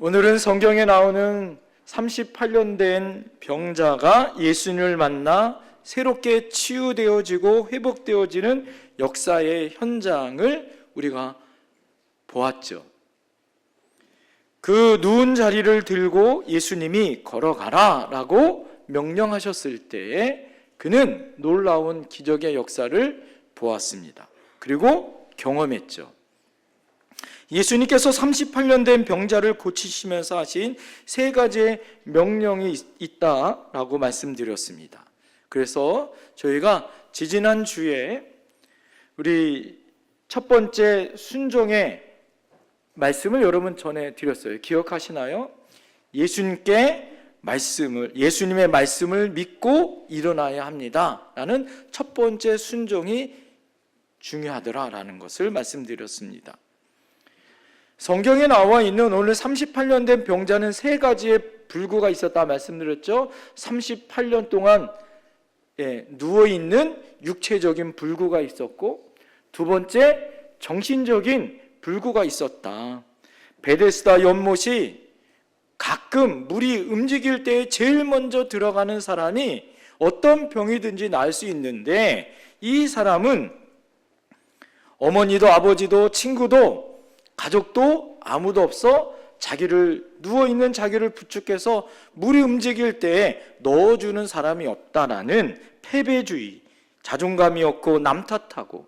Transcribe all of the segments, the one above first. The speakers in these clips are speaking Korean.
오늘은 성경에 나오는 38년 된 병자가 예수님을 만나 새롭게 치유되어지고 회복되어지는 역사의 현장을 우리가 보았죠. 그 누운 자리를 들고 예수님이 걸어가라 라고 명령하셨을 때에 그는 놀라운 기적의 역사를 보았습니다. 그리고 경험했죠. 예수님께서 38년 된 병자를 고치시면서 하신 세 가지의 명령이 있- 있다라고 말씀드렸습니다. 그래서 저희가 지지난 주에 우리 첫 번째 순종의 말씀을 여러분 전해 드렸어요. 기억하시나요? 예수님께 말씀을 예수님의 말씀을 믿고 일어나야 합니다 라는 첫 번째 순종이 중요하더라라는 것을 말씀드렸습니다. 성경에 나와 있는 오늘 38년 된 병자는 세 가지의 불구가 있었다 말씀드렸죠. 38년 동안 예, 누워 있는 육체적인 불구가 있었고 두 번째 정신적인 불구가 있었다. 베데스다 연못이 가끔 물이 움직일 때 제일 먼저 들어가는 사람이 어떤 병이든지 날 수 있는데 이 사람은 어머니도 아버지도 친구도 가족도 아무도 없어 자기를 누워 있는 자기를 부축해서 물이 움직일 때 넣어주는 사람이 없다라는 패배주의, 자존감이 없고 남 탓하고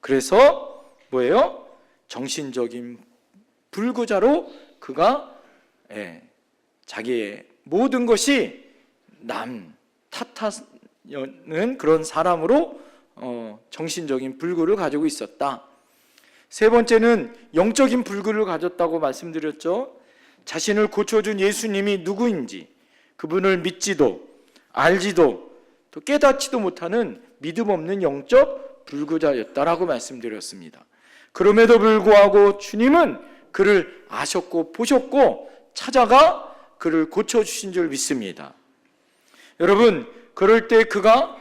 그래서 뭐예요? 정신적인 불구자로 그가 예, 자기의 모든 것이 남 탓하는 그런 사람으로 어, 정신적인 불구를 가지고 있었다. 세 번째는 영적인 불구를 가졌다고 말씀드렸죠. 자신을 고쳐준 예수님이 누구인지 그분을 믿지도 알지도 또 깨닫지도 못하는 믿음 없는 영적 불구자였다라고 말씀드렸습니다. 그럼에도 불구하고 주님은 그를 아셨고 보셨고 찾아가 그를 고쳐주신 줄 믿습니다. 여러분, 그럴 때 그가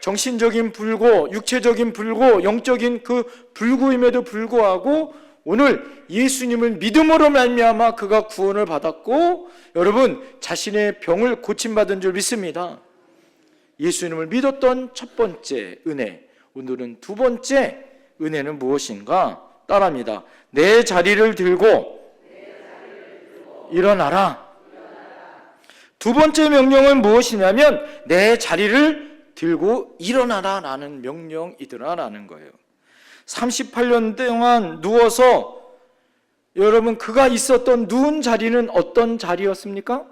정신적인 불구, 육체적인 불구, 영적인 그 불구임에도 불구하고 오늘 예수님을 믿음으로 말미암아 그가 구원을 받았고 여러분 자신의 병을 고침받은 줄 믿습니다. 예수님을 믿었던 첫 번째 은혜, 오늘은 두 번째 은혜는 무엇인가? 따라합니다. 내 자리를 들고 일어나라. 두 번째 명령은 무엇이냐면 내 자리를 들고 일어나라라는 명령이더라라는 거예요. 38년 동안 누워서 여러분 그가 있었던 누운 자리는 어떤 자리였습니까?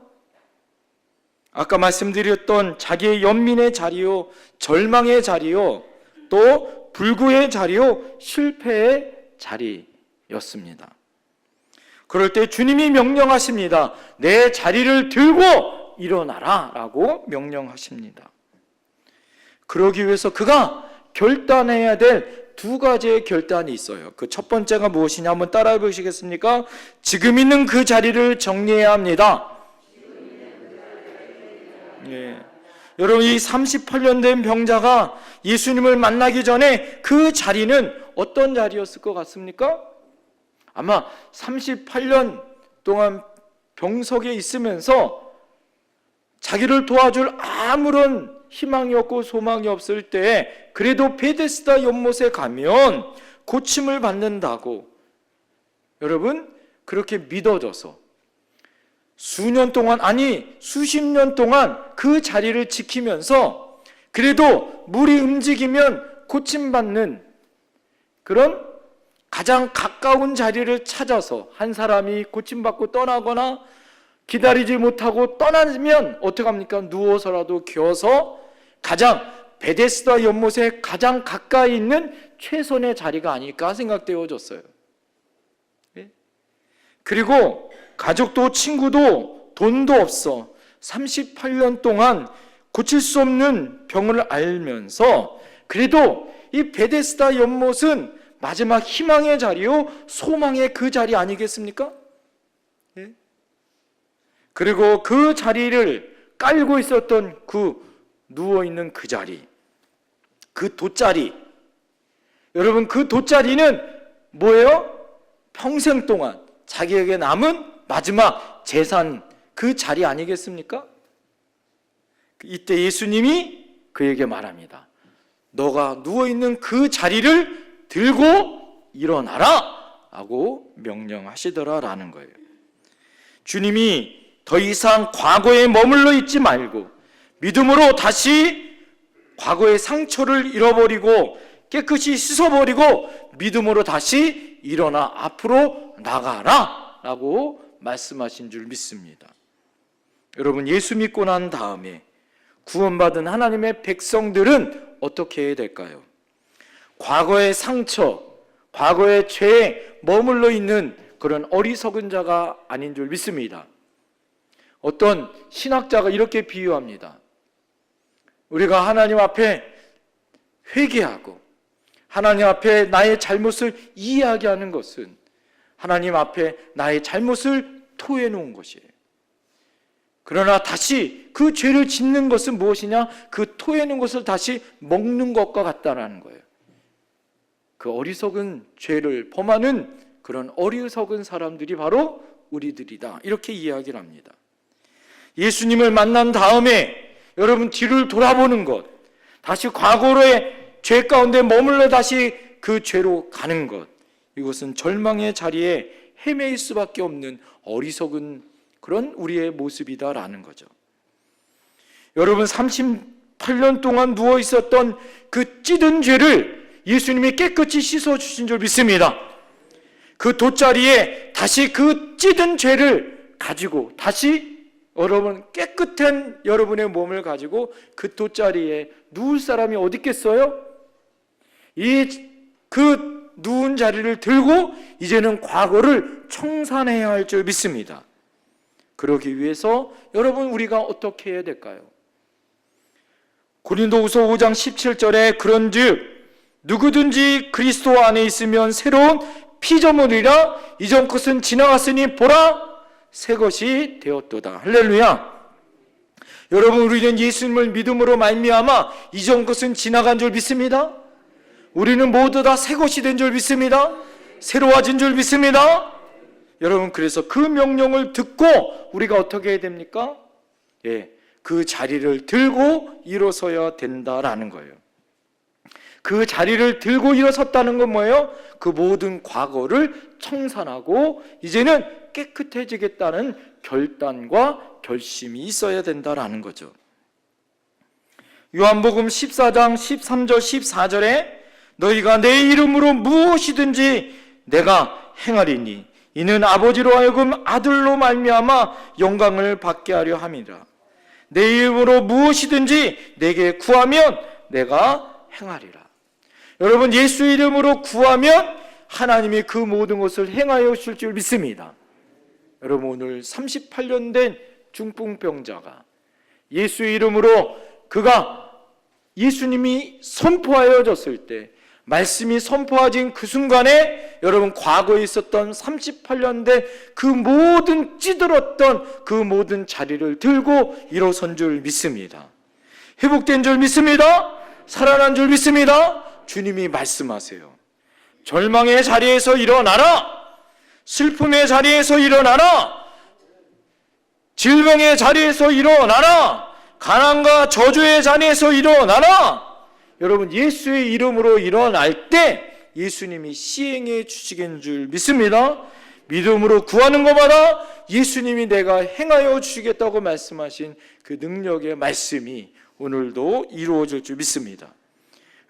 아까 말씀드렸던 자기의 연민의 자리요, 절망의 자리요, 또 불구의 자리요, 실패의 자리였습니다. 그럴 때 주님이 명령하십니다. 내 자리를 들고 일어나라 라고 명령하십니다. 그러기 위해서 그가 결단해야 될 두 가지의 결단이 있어요. 그 첫 번째가 무엇이냐 한번 따라해 보시겠습니까? 지금 있는 그 자리를 정리해야 합니다. 예. 여러분 이 38년 된 병자가 예수님을 만나기 전에 그 자리는 어떤 자리였을 것 같습니까? 아마 38년 동안 병석에 있으면서 자기를 도와줄 아무런 희망이 없고 소망이 없을 때 그래도 베데스다 연못에 가면 고침을 받는다고 여러분 그렇게 믿어져서 수년 동안 아니 수십 년 동안 그 자리를 지키면서 그래도 물이 움직이면 고침받는 그런 가장 가까운 자리를 찾아서 한 사람이 고침받고 떠나거나 기다리지 못하고 떠나면 어떡합니까? 누워서라도 겨서 가장 베데스다 연못에 가장 가까이 있는 최선의 자리가 아닐까 생각되어졌어요. 예? 그리고 가족도 친구도 돈도 없어 38년 동안 고칠 수 없는 병을 알면서 그래도 이 베데스다 연못은 마지막 희망의 자리요 소망의 그 자리 아니겠습니까? 예? 그리고 그 자리를 깔고 있었던 그 누워 있는 그 자리, 그 돗자리. 여러분 그 돗자리는 뭐예요? 평생 동안 자기에게 남은 마지막 재산 그 자리 아니겠습니까? 이때 예수님이 그에게 말합니다. 너가 누워 있는 그 자리를 들고 일어나라! 하고 명령하시더라라는 거예요. 주님이 더 이상 과거에 머물러 있지 말고 믿음으로 다시 과거의 상처를 잃어버리고 깨끗이 씻어버리고 믿음으로 다시 일어나 앞으로 나가라 라고 말씀하신 줄 믿습니다. 여러분 예수 믿고 난 다음에 구원받은 하나님의 백성들은 어떻게 해야 될까요? 과거의 상처, 과거의 죄에 머물러 있는 그런 어리석은 자가 아닌 줄 믿습니다. 어떤 신학자가 이렇게 비유합니다. 우리가 하나님 앞에 회개하고 하나님 앞에 나의 잘못을 이해하게 하는 것은 하나님 앞에 나의 잘못을 토해 놓은 것이에요. 그러나 다시 그 죄를 짓는 것은 무엇이냐? 그 토해 놓은 것을 다시 먹는 것과 같다라는 거예요. 그 어리석은 죄를 범하는 그런 어리석은 사람들이 바로 우리들이다. 이렇게 이야기를 합니다. 예수님을 만난 다음에 여러분 뒤를 돌아보는 것, 다시 과거로의 죄 가운데 머물러 다시 그 죄로 가는 것, 이것은 절망의 자리에 헤매일 수밖에 없는 어리석은 그런 우리의 모습이다라는 거죠. 여러분 38년 동안 누워 있었던 그 찌든 죄를 예수님이 깨끗이 씻어 주신 줄 믿습니다. 그 돗자리에 다시 그 찌든 죄를 가지고 다시 여러분 깨끗한 여러분의 몸을 가지고 그 돗자리에 누울 사람이 어디 있겠어요? 이 그 누운 자리를 들고 이제는 과거를 청산해야 할 줄 믿습니다. 그러기 위해서 여러분 우리가 어떻게 해야 될까요? 고린도후서 5장 17절에 그런즉 누구든지 그리스도 안에 있으면 새로운 피조물이라 이전 것은 지나갔으니 보라 새 것이 되었도다. 할렐루야. 여러분 우리는 예수님을 믿음으로 말미암아 이전 것은 지나간 줄 믿습니다. 우리는 모두 다 새 것이 된 줄 믿습니다. 새로워진 줄 믿습니다. 여러분 그래서 그 명령을 듣고 우리가 어떻게 해야 됩니까? 예. 그 자리를 들고 일어서야 된다라는 거예요. 그 자리를 들고 일어섰다는 건 뭐예요? 그 모든 과거를 청산하고 이제는 깨끗해지겠다는 결단과 결심이 있어야 된다라는 거죠. 요한복음 14장 13절 14절에 너희가 내 이름으로 무엇이든지 내가 행하리니 이는 아버지로 하여금 아들로 말미암아 영광을 받게 하려 함이라. 내 이름으로 무엇이든지 내게 구하면 내가 행하리라. 여러분 예수 이름으로 구하면 하나님이 그 모든 것을 행하여 주실 줄 믿습니다. 여러분 오늘 38년 된 중풍병자가 예수 이름으로 그가 예수님이 선포하여 졌을 때 말씀이 선포하진 그 순간에 여러분 과거에 있었던 38년 된 그 모든 찌들었던 그 모든 자리를 들고 일어선 줄 믿습니다. 회복된 줄 믿습니다. 살아난 줄 믿습니다. 주님이 말씀하세요. 절망의 자리에서 일어나라. 슬픔의 자리에서 일어나라. 질병의 자리에서 일어나라. 가난과 저주의 자리에서 일어나라. 여러분 예수의 이름으로 일어날 때 예수님이 시행해 주시겠는 줄 믿습니다. 믿음으로 구하는 것마다 예수님이 내가 행하여 주시겠다고 말씀하신 그 능력의 말씀이 오늘도 이루어질 줄 믿습니다.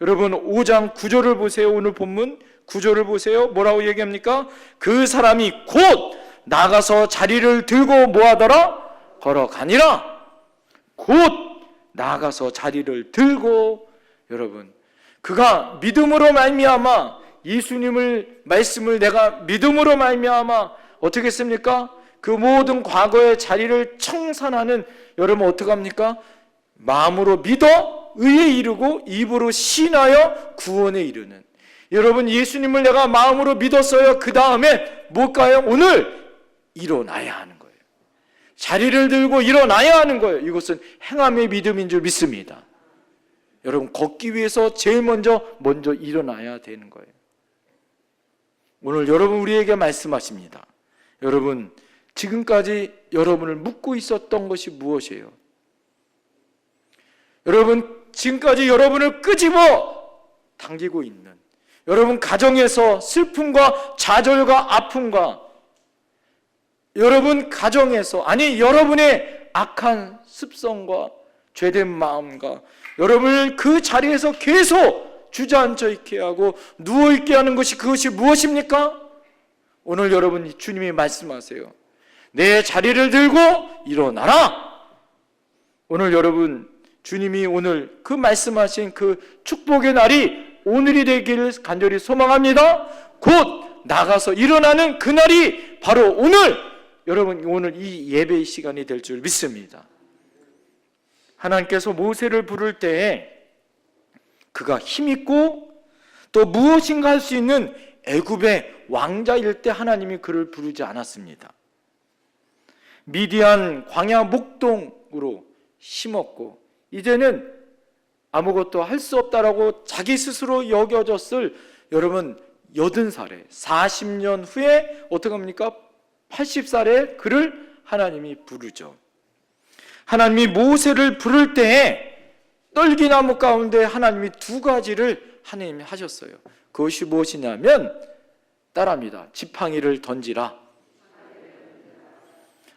여러분 5장 9절을 보세요. 오늘 본문 9절을 보세요. 뭐라고 얘기합니까? 그 사람이 곧 나가서 자리를 들고 뭐하더라? 걸어가니라. 곧 나가서 자리를 들고 여러분 그가 믿음으로 말미암아 예수님을 말씀을 내가 믿음으로 말미암아 어떻게 했습니까? 그 모든 과거의 자리를 청산하는 여러분 어떻게 합니까? 마음으로 믿어 의에 이르고 입으로 신하여 구원에 이르는 여러분 예수님을 내가 마음으로 믿었어요. 그 다음에 뭘까요? 오늘 일어나야 하는 거예요. 자리를 들고 일어나야 하는 거예요. 이것은 행함의 믿음인 줄 믿습니다. 여러분 걷기 위해서 제일 먼저 먼저 일어나야 되는 거예요. 오늘 여러분 우리에게 말씀하십니다. 여러분 지금까지 여러분을 묶고 있었던 것이 무엇이에요? 여러분, 지금까지 여러분을 끄집어 당기고 있는 여러분 가정에서 슬픔과 좌절과 아픔과 여러분 가정에서 아니 여러분의 악한 습성과 죄된 마음과 여러분을 그 자리에서 계속 주저앉아 있게 하고 누워 있게 하는 것이 그것이 무엇입니까? 오늘 여러분 주님이 말씀하세요. 내 자리를 들고 일어나라. 오늘 여러분 주님이 오늘 그 말씀하신 그 축복의 날이 오늘이 되기를 간절히 소망합니다. 곧 나가서 일어나는 그날이 바로 오늘 여러분 오늘 이 예배의 시간이 될 줄 믿습니다. 하나님께서 모세를 부를 때에 그가 힘 있고 또 무엇인가 할 수 있는 애굽의 왕자일 때 하나님이 그를 부르지 않았습니다. 미디안 광야 목동으로 심었고 이제는 아무것도 할 수 없다라고 자기 스스로 여겨졌을 여러분 80살에 40년 후에 어떻게 합니까? 80살에 그를 하나님이 부르죠. 하나님이 모세를 부를 때에 떨기나무 가운데 하나님이 두 가지를 하나님이 하셨어요. 그것이 무엇이냐면 따라합니다. 지팡이를 던지라.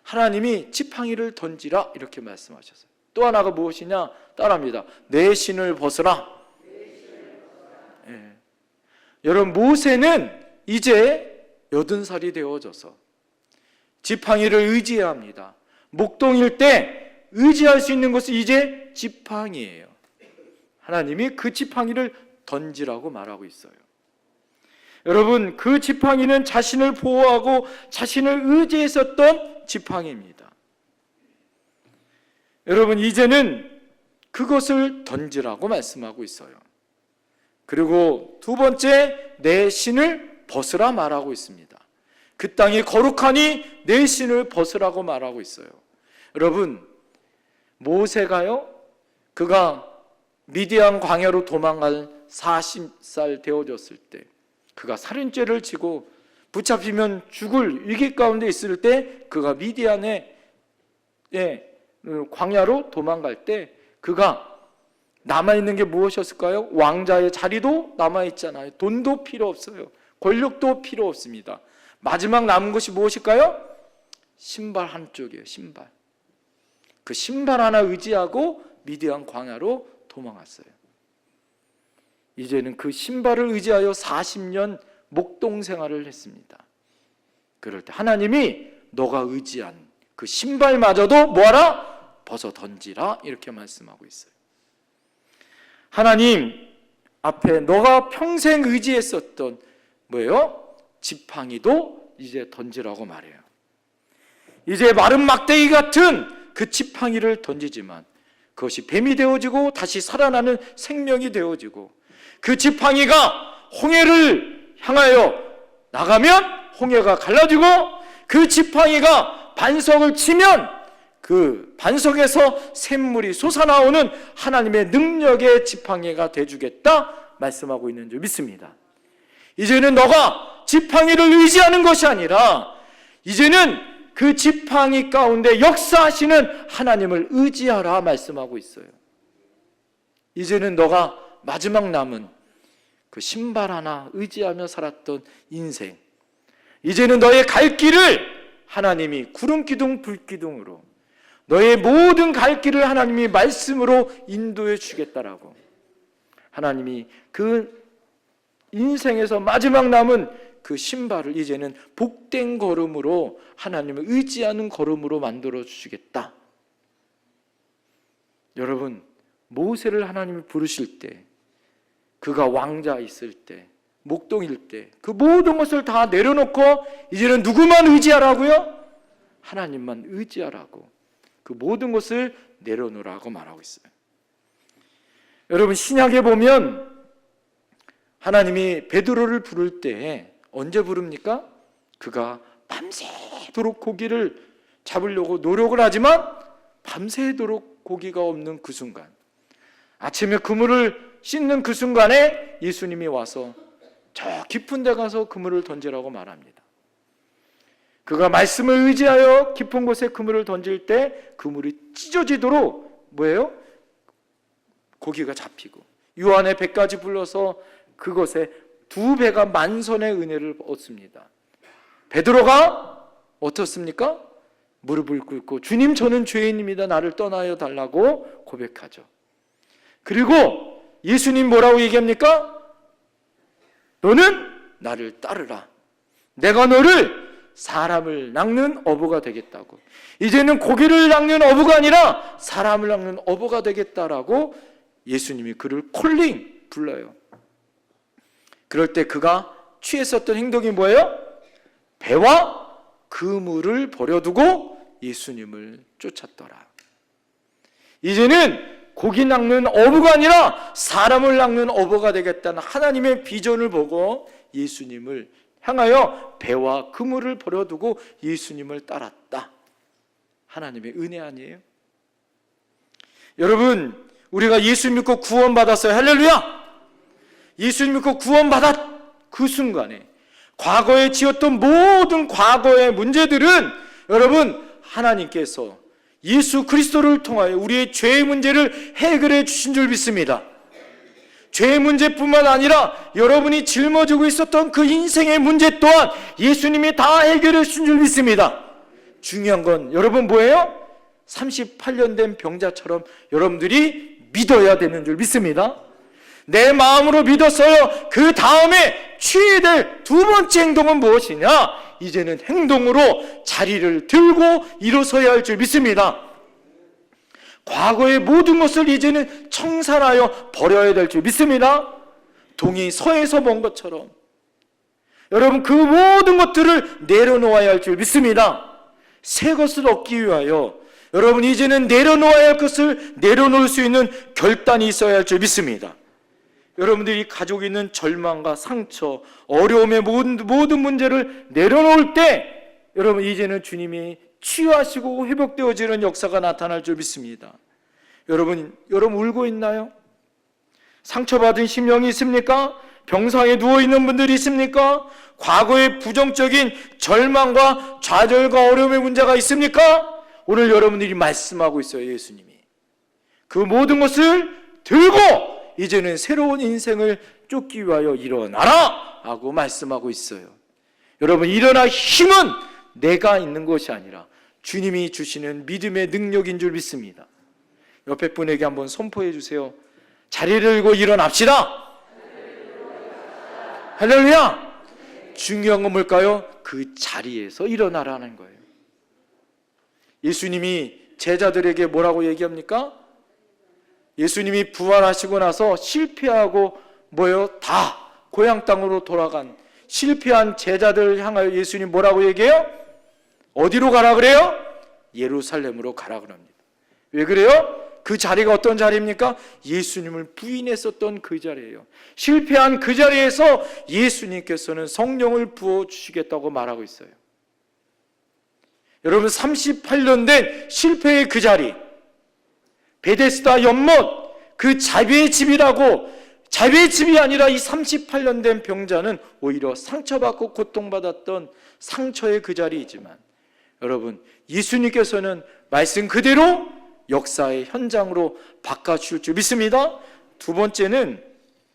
하나님이 지팡이를 던지라 이렇게 말씀하셨어요. 또 하나가 무엇이냐? 따라합니다. 내 신을 벗으라. 예. 여러분 모세는 이제 여든 살이 되어져서 지팡이를 의지해야 합니다. 목동일 때 의지할 수 있는 것은 이제 지팡이예요. 하나님이 그 지팡이를 던지라고 말하고 있어요. 여러분 그 지팡이는 자신을 보호하고 자신을 의지했었던 지팡이입니다. 여러분 이제는 그것을 던지라고 말씀하고 있어요. 그리고 두 번째 내 신을 벗으라 말하고 있습니다. 그 땅이 거룩하니 내 신을 벗으라고 말하고 있어요. 여러분 모세가요 그가 미디안 광야로 도망갈 40살 되어졌을 때 그가 살인죄를 지고 붙잡히면 죽을 위기 가운데 있을 때 그가 미디안에 예, 광야로 도망갈 때 그가 남아 있는 게 무엇이었을까요? 왕자의 자리도 남아 있잖아요. 돈도 필요 없어요. 권력도 필요 없습니다. 마지막 남은 것이 무엇일까요? 신발 한쪽이에요. 신발. 그 신발 하나 의지하고 미디안 광야로 도망갔어요. 이제는 그 신발을 의지하여 40년 목동 생활을 했습니다. 그럴 때 하나님이 너가 의지한 그 신발마저도 뭐하라? 벗어 던지라 이렇게 말씀하고 있어요. 하나님 앞에 너가 평생 의지했었던 뭐예요? 지팡이도 이제 던지라고 말해요. 이제 마른 막대기 같은 그 지팡이를 던지지만 그것이 뱀이 되어지고 다시 살아나는 생명이 되어지고 그 지팡이가 홍해를 향하여 나가면 홍해가 갈라지고 그 지팡이가 반석을 치면 그 반석에서 샘물이 솟아나오는 하나님의 능력의 지팡이가 돼주겠다 말씀하고 있는 줄 믿습니다. 이제는 너가 지팡이를 의지하는 것이 아니라 이제는 그 지팡이 가운데 역사하시는 하나님을 의지하라 말씀하고 있어요. 이제는 너가 마지막 남은 그 신발 하나 의지하며 살았던 인생. 이제는 너의 갈 길을 하나님이 구름 기둥 불 기둥으로 너의 모든 갈 길을 하나님이 말씀으로 인도해 주겠다라고. 하나님이 그 인생에서 마지막 남은 그 신발을 이제는 복된 걸음으로 하나님을 의지하는 걸음으로 만들어 주시겠다. 여러분, 모세를 하나님이 부르실 때, 그가 왕자 있을 때, 목동일 때, 그 모든 것을 다 내려놓고 이제는 누구만 의지하라고요? 하나님만 의지하라고. 그 모든 것을 내려놓으라고 말하고 있어요. 여러분 신약에 보면 하나님이 베드로를 부를 때 언제 부릅니까? 그가 밤새도록 고기를 잡으려고 노력을 하지만 밤새도록 고기가 없는 그 순간 아침에 그물을 씻는 그 순간에 예수님이 와서 저 깊은 데 가서 그물을 던지라고 말합니다. 그가 말씀을 의지하여 깊은 곳에 그물을 던질 때 그물이 찢어지도록 뭐예요? 고기가 잡히고 요한의 배까지 불러서 그것에 두 배가 만선의 은혜를 얻습니다. 베드로가 어떻습니까? 무릎을 꿇고 주님 저는 죄인입니다. 나를 떠나여 달라고 고백하죠. 그리고 예수님 뭐라고 얘기합니까? 너는 나를 따르라. 내가 너를 사람을 낚는 어부가 되겠다고. 이제는 고기를 낚는 어부가 아니라 사람을 낚는 어부가 되겠다라고 예수님이 그를 콜링 불러요. 그럴 때 그가 취했었던 행동이 뭐예요? 배와 그물을 버려두고 예수님을 쫓았더라. 이제는 고기 낚는 어부가 아니라 사람을 낚는 어부가 되겠다는 하나님의 비전을 보고 예수님을 향하여 배와 그물을 버려두고 예수님을 따랐다. 하나님의 은혜 아니에요? 여러분, 우리가 예수 믿고 구원받았어요. 할렐루야! 예수 믿고 구원받았 그 순간에 과거에 지었던 모든 과거의 문제들은 여러분 하나님께서 예수 그리스도를 통하여 우리의 죄의 문제를 해결해 주신 줄 믿습니다. 죄의 문제뿐만 아니라 여러분이 짊어지고 있었던 그 인생의 문제 또한 예수님이 다 해결해 주신 줄 믿습니다. 중요한 건 여러분 뭐예요? 38년 된 병자처럼 여러분들이 믿어야 되는 줄 믿습니다. 내 마음으로 믿었어요. 그 다음에 취해야 될 두 번째 행동은 무엇이냐? 이제는 행동으로 자리를 들고 일어서야 할 줄 믿습니다. 과거의 모든 것을 이제는 청산하여 버려야 될 줄 믿습니다. 동이 서에서 먼 것처럼 여러분 그 모든 것들을 내려놓아야 할 줄 믿습니다. 새 것을 얻기 위하여 여러분 이제는 내려놓아야 할 것을 내려놓을 수 있는 결단이 있어야 할 줄 믿습니다. 여러분들이 가지고 있는 절망과 상처, 어려움의 모든, 모든 문제를 내려놓을 때 여러분 이제는 주님이 치유하시고 회복되어지는 역사가 나타날 줄 믿습니다. 여러분, 여러분 울고 있나요? 상처받은 심령이 있습니까? 병상에 누워 있는 분들이 있습니까? 과거의 부정적인 절망과 좌절과 어려움의 문제가 있습니까? 오늘 여러분들이 말씀하고 있어요, 예수님이. 그 모든 것을 들고 이제는 새로운 인생을 쫓기 위하여 일어나라! 하고 말씀하고 있어요. 여러분, 일어나 힘은 내가 있는 것이 아니라 주님이 주시는 믿음의 능력인 줄 믿습니다. 옆에 분에게 한번 선포해 주세요. 자리를 들고 일어납시다! 할렐루야! 중요한 건 뭘까요? 그 자리에서 일어나라는 거예요. 예수님이 제자들에게 뭐라고 얘기합니까? 예수님이 부활하시고 나서 실패하고 뭐요? 다 고향 땅으로 돌아간 실패한 제자들 향하여 예수님 뭐라고 얘기해요? 어디로 가라 그래요? 예루살렘으로 가라 그럽니다. 왜 그래요? 그 자리가 어떤 자리입니까? 예수님을 부인했었던 그 자리예요. 실패한 그 자리에서 예수님께서는 성령을 부어 주시겠다고 말하고 있어요. 여러분 38년 된 실패의 그 자리 베데스다 연못 그 자비의 집이라고 자비의 집이 아니라 이 38년 된 병자는 오히려 상처받고 고통받았던 상처의 그 자리이지만 여러분 예수님께서는 말씀 그대로 역사의 현장으로 바꿔주실 줄 믿습니다. 두 번째는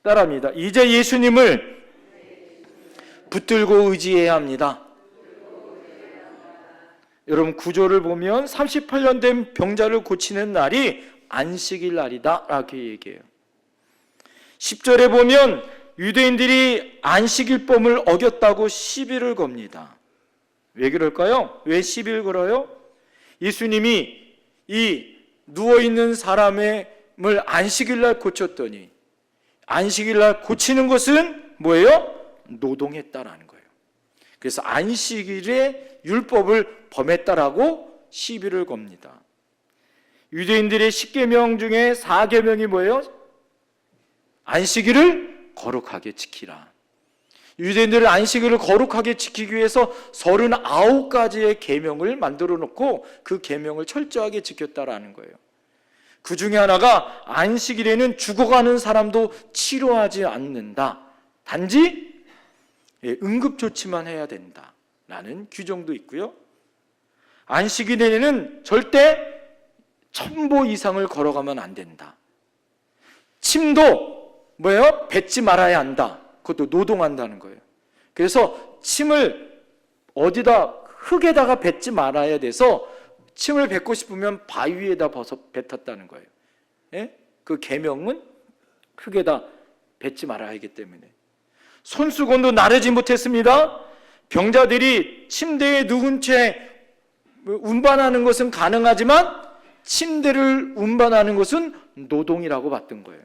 따라합니다. 이제 예수님을 붙들고 의지해야 합니다. 여러분 구조를 보면 38년 된 병자를 고치는 날이 안식일 날이다 라고 얘기해요. 10절에 보면 유대인들이 안식일범을 어겼다고 시비를 겁니다. 왜 그럴까요? 왜 시비를 걸어요? 예수님이 이 누워 있는 사람을 안식일 날 고쳤더니 안식일 날 고치는 것은 뭐예요? 노동했다라는 거예요. 그래서 안식일의 율법을 범했다라고 시비를 겁니다. 유대인들의 10계명 중에 4계명이 뭐예요? 안식일을 거룩하게 지키라. 유대인들은 안식일을 거룩하게 지키기 위해서 39가지의 계명을 만들어 놓고 그 계명을 철저하게 지켰다라는 거예요. 그 중에 하나가 안식일에는 죽어가는 사람도 치료하지 않는다. 단지 예, 응급조치만 해야 된다. 라는 규정도 있고요. 안식일에는 절대 천보 이상을 걸어가면 안 된다. 침도 뭐예요? 뱉지 말아야 한다. 그것도 노동한다는 거예요. 그래서 침을 어디다 흙에다가 뱉지 말아야 돼서 침을 뱉고 싶으면 바위에다 벗어 뱉었다는 거예요. 예? 그 계명은 흙에다 뱉지 말아야 하기 때문에 손수건도 나르지 못했습니다. 병자들이 침대에 누운 채 운반하는 것은 가능하지만 침대를 운반하는 것은 노동이라고 봤던 거예요.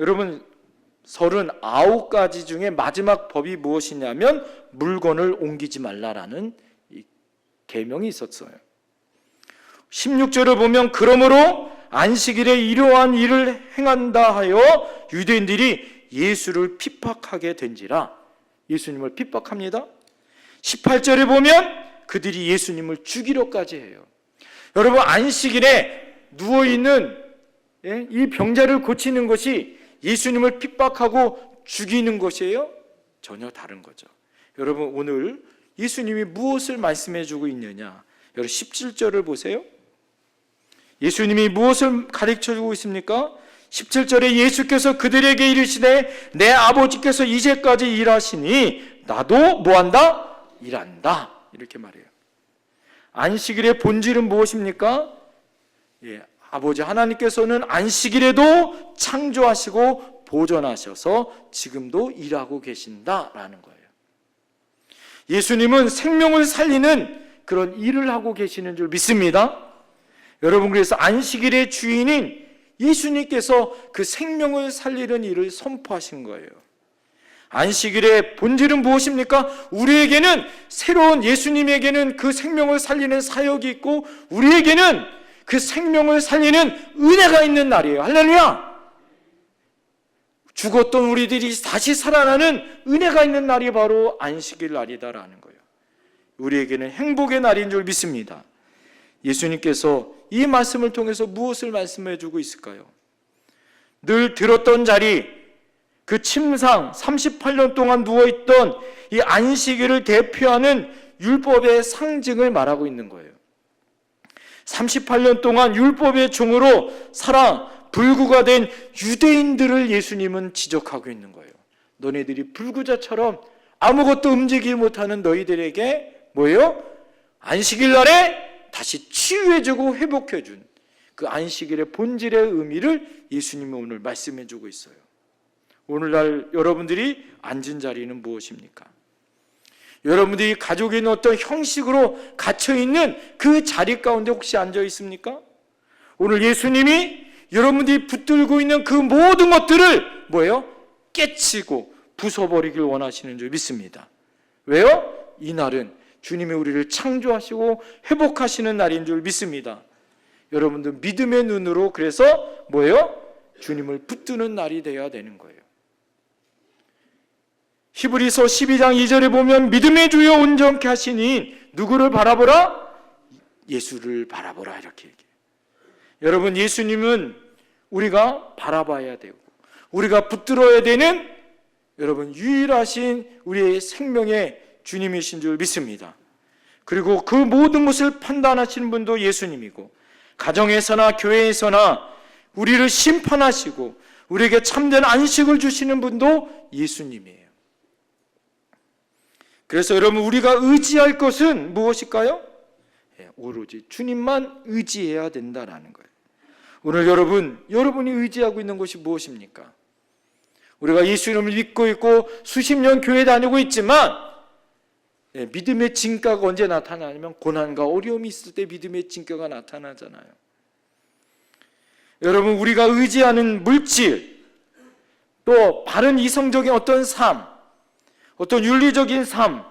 여러분 39가지 중에 마지막 법이 무엇이냐면 물건을 옮기지 말라라는 이 계명이 있었어요. 16절을 보면 그러므로 안식일에 이러한 일을 행한다 하여 유대인들이 예수를 핍박하게 된지라 예수님을 핍박합니다. 18절에 보면 그들이 예수님을 죽이려까지 해요. 여러분 안식일에 누워 있는 예? 이 병자를 고치는 것이 예수님을 핍박하고 죽이는 것이에요? 전혀 다른 거죠. 여러분 오늘 예수님이 무엇을 말씀해 주고 있느냐? 여러분 17절을 보세요. 예수님이 무엇을 가르쳐 주고 있습니까? 17절에 예수께서 그들에게 이르시되 내 아버지께서 이제까지 일하시니 나도 뭐 한다? 일한다. 이렇게 말해요. 안식일의 본질은 무엇입니까? 예, 아버지 하나님께서는 안식일에도 창조하시고 보존하셔서 지금도 일하고 계신다라는 거예요. 예수님은 생명을 살리는 그런 일을 하고 계시는 줄 믿습니다. 여러분 그래서 안식일의 주인인 예수님께서 그 생명을 살리는 일을 선포하신 거예요. 안식일의 본질은 무엇입니까? 우리에게는 새로운 예수님에게는 그 생명을 살리는 사역이 있고 우리에게는 그 생명을 살리는 은혜가 있는 날이에요. 할렐루야! 죽었던 우리들이 다시 살아나는 은혜가 있는 날이 바로 안식일 날이다라는 거예요. 우리에게는 행복의 날인 줄 믿습니다. 예수님께서 이 말씀을 통해서 무엇을 말씀해 주고 있을까요? 늘 들었던 자리, 그 침상 38년 동안 누워있던 이 안식일을 대표하는 율법의 상징을 말하고 있는 거예요. 38년 동안 율법의 종으로 살아 불구가 된 유대인들을 예수님은 지적하고 있는 거예요. 너네들이 불구자처럼 아무것도 움직이지 못하는 너희들에게 뭐예요? 안식일 날에 다시 치유해주고 회복해준 그 안식일의 본질의 의미를 예수님이 오늘 말씀해주고 있어요. 오늘날 여러분들이 앉은 자리는 무엇입니까? 여러분들이 있는 어떤 형식으로 갇혀 있는 그 자리 가운데 혹시 앉아 있습니까? 오늘 예수님이 여러분들이 붙들고 있는 그 모든 것들을 뭐예요? 깨치고 부숴버리길 원하시는 줄 믿습니다. 왜요? 이 날은 주님이 우리를 창조하시고 회복하시는 날인 줄 믿습니다. 여러분들 믿음의 눈으로 그래서 뭐예요? 주님을 붙드는 날이 되어야 되는 거예요. 히브리서 12장 2절에 보면 믿음의 주여 온전케 하시니 누구를 바라보라? 예수를 바라보라 이렇게 얘기해요. 여러분 예수님은 우리가 바라봐야 되고 우리가 붙들어야 되는 여러분 유일하신 우리의 생명의 주님이신 줄 믿습니다. 그리고 그 모든 것을 판단하시는 분도 예수님이고 가정에서나 교회에서나 우리를 심판하시고 우리에게 참된 안식을 주시는 분도 예수님이에요. 그래서 여러분 우리가 의지할 것은 무엇일까요? 예, 오로지 주님만 의지해야 된다라는 거예요. 오늘 여러분 여러분이 의지하고 있는 것이 무엇입니까? 우리가 예수님을 믿고 있고 수십 년 교회 다니고 있지만 예, 믿음의 진가가 언제 나타나냐면 고난과 어려움이 있을 때 믿음의 진가가 나타나잖아요. 여러분 우리가 의지하는 물질 또 바른 이성적인 어떤 삶 어떤 윤리적인 삶,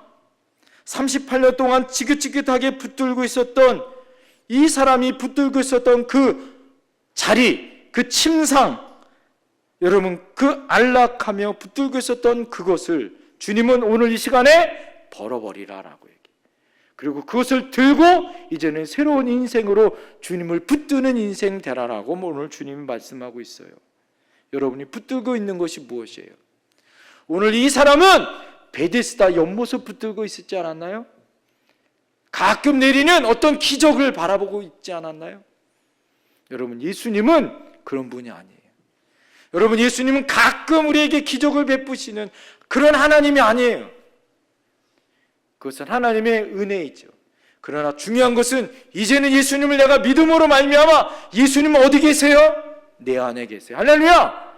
38년 동안 지긋지긋하게 붙들고 있었던 이 사람이 붙들고 있었던 그 자리, 그 침상, 여러분 그 안락하며 붙들고 있었던 그것을 주님은 오늘 이 시간에 벌어버리라라고 얘기. 그리고 그것을 들고 이제는 새로운 인생으로 주님을 붙드는 인생 되라라고 오늘 주님이 말씀하고 있어요. 여러분이 붙들고 있는 것이 무엇이에요? 오늘 이 사람은 베데스다 연못을 붙들고 있었지 않았나요? 가끔 내리는 어떤 기적을 바라보고 있지 않았나요? 여러분, 예수님은 그런 분이 아니에요. 여러분, 예수님은 가끔 우리에게 기적을 베푸시는 그런 하나님이 아니에요. 그것은 하나님의 은혜이죠. 그러나 중요한 것은 이제는 예수님을 내가 믿음으로 말미암아 예수님은 어디 계세요? 내 안에 계세요. 할렐루야!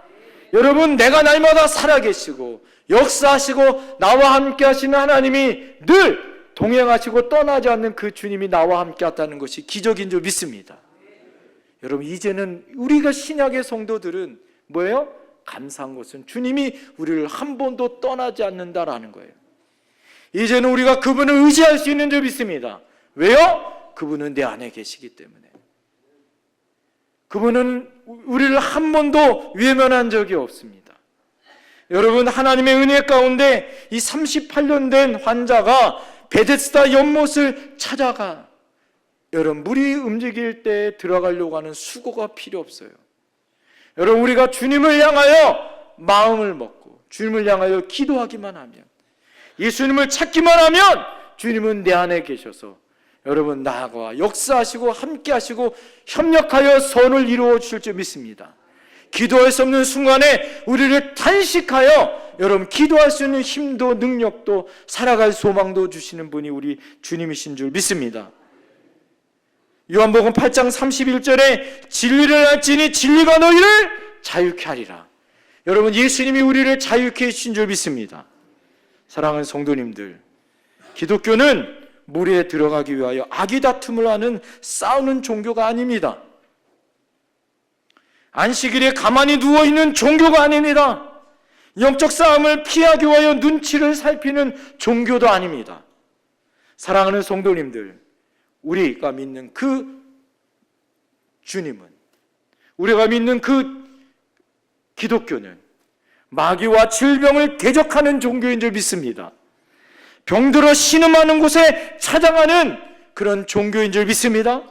여러분, 내가 날마다 살아계시고 역사하시고 나와 함께 하시는 하나님이 늘 동행하시고 떠나지 않는 그 주님이 나와 함께 했다는 것이 기적인 줄 믿습니다. 여러분, 이제는 우리가 신약의 성도들은 뭐예요? 감사한 것은 주님이 우리를 한 번도 떠나지 않는다라는 거예요. 이제는 우리가 그분을 의지할 수 있는 줄 믿습니다. 왜요? 그분은 내 안에 계시기 때문에. 그분은 우리를 한 번도 외면한 적이 없습니다. 여러분, 하나님의 은혜 가운데 이 38년 된 환자가 베데스다 연못을 찾아가. 여러분, 물이 움직일 때 들어가려고 하는 수고가 필요 없어요. 여러분, 우리가 주님을 향하여 마음을 먹고 주님을 향하여 기도하기만 하면 예수님을 찾기만 하면 주님은 내 안에 계셔서 여러분 나와 역사하시고 함께 하시고 협력하여 선을 이루어 주실 줄 믿습니다. 기도할 수 없는 순간에 우리를 단식하여 여러분 기도할 수 있는 힘도 능력도 살아갈 소망도 주시는 분이 우리 주님이신 줄 믿습니다. 요한복음 8장 31절에 진리를 알지니 진리가 너희를 자유케 하리라. 여러분 예수님이 우리를 자유케 해주신 줄 믿습니다. 사랑하는 성도님들, 기독교는 물에 들어가기 위하여 악이 다툼을 하는 싸우는 종교가 아닙니다. 안식일에 가만히 누워 있는 종교가 아닙니다. 영적 싸움을 피하기 위하여 눈치를 살피는 종교도 아닙니다. 사랑하는 성도님들, 우리가 믿는 그 주님은, 우리가 믿는 그 기독교는 마귀와 질병을 대적하는 종교인 줄 믿습니다. 병들어 신음하는 곳에 찾아가는 그런 종교인 줄 믿습니다.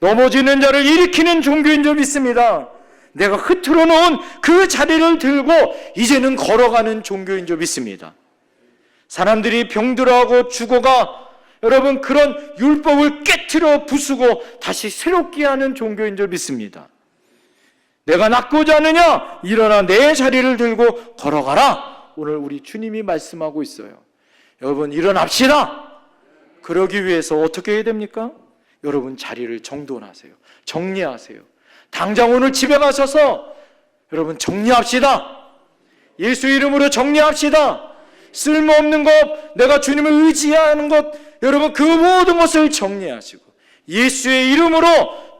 넘어지는 자를 일으키는 종교인 줄 믿습니다. 내가 흐트러 놓은 그 자리를 들고 이제는 걸어가는 종교인 줄 믿습니다. 사람들이 병들어하고 죽어가 여러분 그런 율법을 깨트려 부수고 다시 새롭게 하는 종교인 줄 믿습니다. 내가 낫고자 하느냐? 일어나 내 자리를 들고 걸어가라. 오늘 우리 주님이 말씀하고 있어요. 여러분 일어납시다. 그러기 위해서 어떻게 해야 됩니까? 여러분 자리를 정돈하세요. 정리하세요. 당장 오늘 집에 가셔서 여러분 정리합시다. 예수 이름으로 정리합시다. 쓸모없는 것, 내가 주님을 의지하는 것, 여러분 그 모든 것을 정리하시고 예수의 이름으로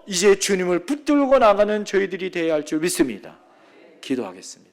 이제 주님을 붙들고 나가는 저희들이 되어야 할 줄 믿습니다. 기도하겠습니다.